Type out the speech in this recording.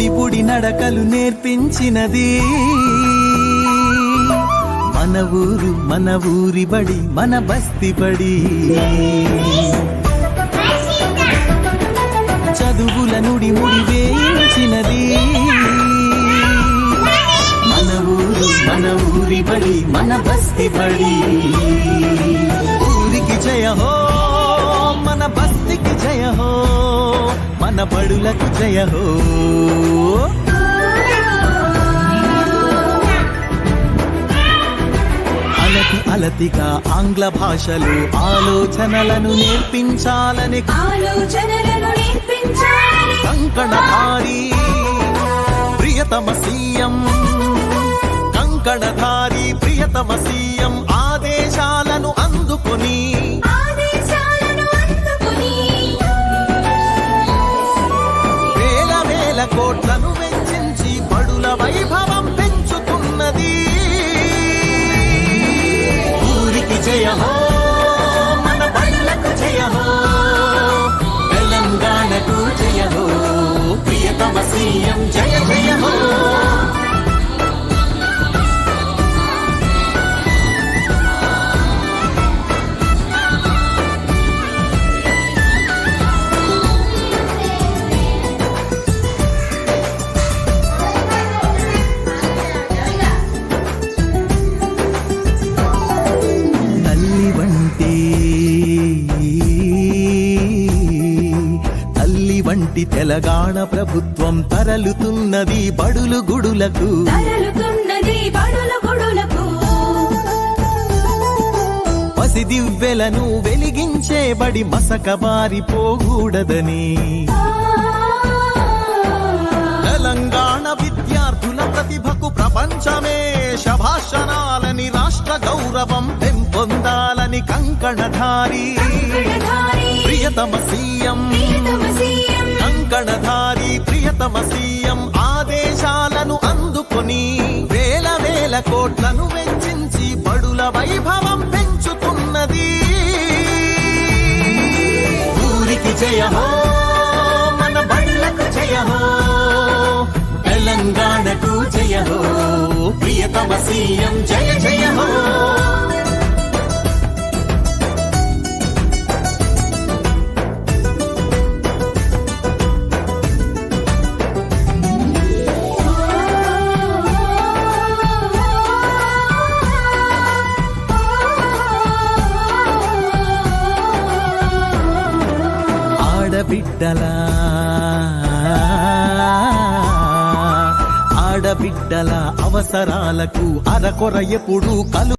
దోపుడి నడకలు నేర్పించినది. మన ఊరు మన ఊరి బడి మన బస్తి బడి. చదువుల నుడి ముడి వేయించినది. మన ఊరు మన ఊరి బడి మన బస్తి బడి. ఊరికి జయ హో మన బడులకు జయ హో. అలతి అలతిగా ఆంగ్ల భాషలో ఆలోచనలను నేర్పించాలని ఆలోచనలను నేర్పించాలని కంకణధారి ప్రియతమ సీఎం. కంకణధారి ప్రియతమ సీఎం. వెచ్చించి బడుల వైభవం పెంచుతున్నది. ఊరికి జయహో వంటి తెలంగాణ ప్రభుత్వం తరలుతున్నది బడులు గుడులకు. పసి దివ్వెలను వెలిగించే బడి మసక బారిపోకూడదని తెలంగాణ విద్యార్థుల ప్రతిభకు ప్రపంచమే శభాషణాలని రాష్ట్ర గౌరవం పెంపొందాలని కంకణధారి. ప్రియతమ సీఎం గణధారి ప్రియతమ సీఎం ఆదేశాలను అందుకొని వేల వేల కోట్లను వెచ్చించి బడుల వైభవం పెంచుతున్నది. ఊరికి జయ మన బడులకు జయ తెలంగాణకు జయ ప్రియతమ సీఎం జయ ఆడబిడ్డలా ఆడబిడ్డల అవసరాలకు అరకొర ఎప్పుడు కలు